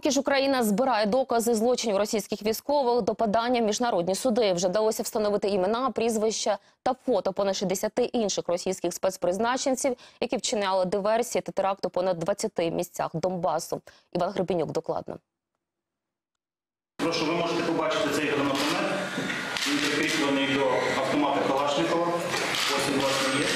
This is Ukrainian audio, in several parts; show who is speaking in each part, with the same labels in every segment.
Speaker 1: Поки ж Україна збирає докази злочинів російських військових до подання міжнародні суди, вже вдалося встановити імена, прізвища та фото понад 60 інших російських спецпризначенців, які вчиняли диверсії та теракти у понад 20 місцях Донбасу. Іван Гребенюк докладно.
Speaker 2: Прошу, ви можете побачити цей гранатомет. Він прикріплений до автомата Калашникова. Ось він власне є.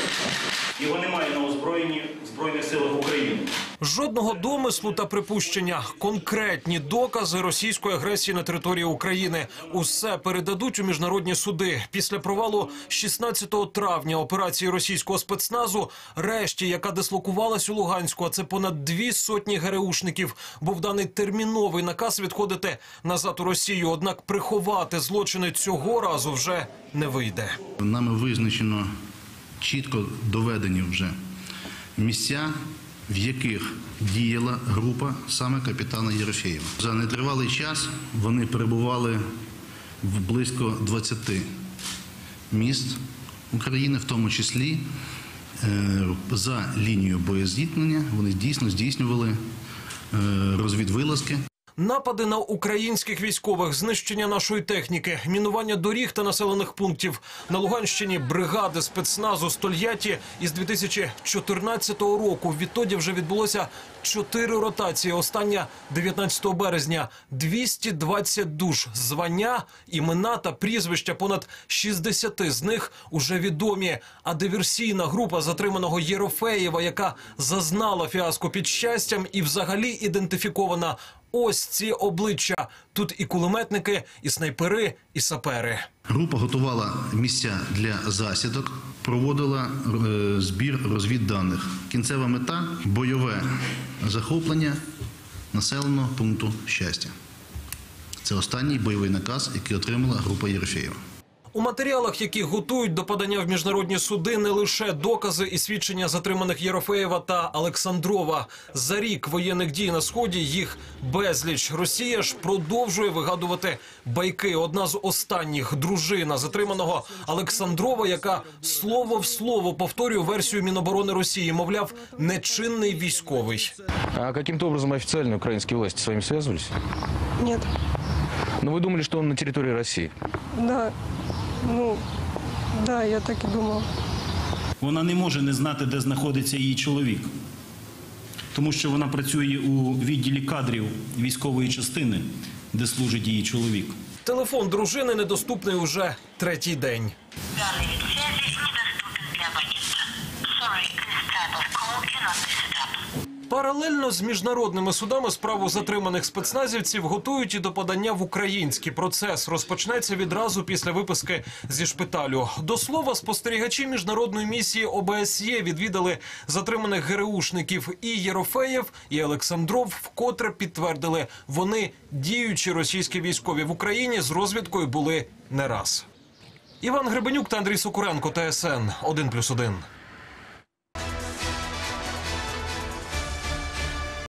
Speaker 2: Його немає на озброєнні в Збройних силах України.
Speaker 3: Жодного домислу та припущення, конкретні докази російської агресії на території України. Усе передадуть у міжнародні суди. Після провалу 16 травня операції російського спецназу, решті, яка дислокувалась у Луганську, а це понад дві сотні ГРУшників, був даний терміновий наказ відходити назад у Росію. Однак приховати злочини цього разу вже не вийде.
Speaker 4: Нами визначено чітко доведені вже місця, в яких діяла група саме капітана Єрофєєва. За нетривалий час вони перебували в близько 20 міст України, в тому числі е, за лінією боєздітнення. Вони дійсно здійснювали е, розвідвилазки.
Speaker 3: Напади на українських військових, знищення нашої техніки, мінування доріг та населених пунктів на Луганщині. Бригади спецназу Стольяті із 2014 року. Відтоді вже відбулося чотири ротації. Остання 19 березня. 220 душ, звання, імена та прізвища. Понад 60 з них уже відомі. А диверсійна група затриманого Єрофеєва, яка зазнала фіаско під щастям і взагалі ідентифікована. Ось ці обличчя. Тут і кулеметники, і снайпери, і сапери.
Speaker 4: Група готувала місця для засідок, проводила е, збір розвідданих. Кінцева мета бойове захоплення населеного пункту щастя. Це останній бойовий наказ, який отримала група Єрофєєва.
Speaker 3: У матеріалах, які готують до подання в міжнародні суди, не лише докази і свідчення затриманих Єрофеєва та Олександрова. За рік воєнних дій на сході їх безліч. Росія ж продовжує вигадувати байки. Одна з останніх дружина затриманого Олександрова, яка слово в слово повторює версію Міноборони Росії, мовляв, нечинний військовий.
Speaker 5: А каким-то образом официально украинские власти с вами связывались?
Speaker 6: Нет,
Speaker 5: Но вы думали, что он на территории России?
Speaker 6: да, ну, да, я так і думала.
Speaker 2: Вона не може не знати, де знаходиться її чоловік, тому що вона працює у відділі кадрів військової частини, де служить її чоловік.
Speaker 3: Телефон дружини недоступний уже третій день. Паралельно з міжнародними судами справу затриманих спецназівців готують і до подання в український процес. Розпочнеться відразу після виписки зі шпиталю. До слова, спостерігачі міжнародної місії ОБСЄ відвідали затриманих ГРУшників і Єрофеєв, і Олександров, вкотре підтвердили, вони діючі російські військові в Україні з розвідкою були не раз. Іван Гребенюк та Андрій Сокуренко, ТСН 1+,1.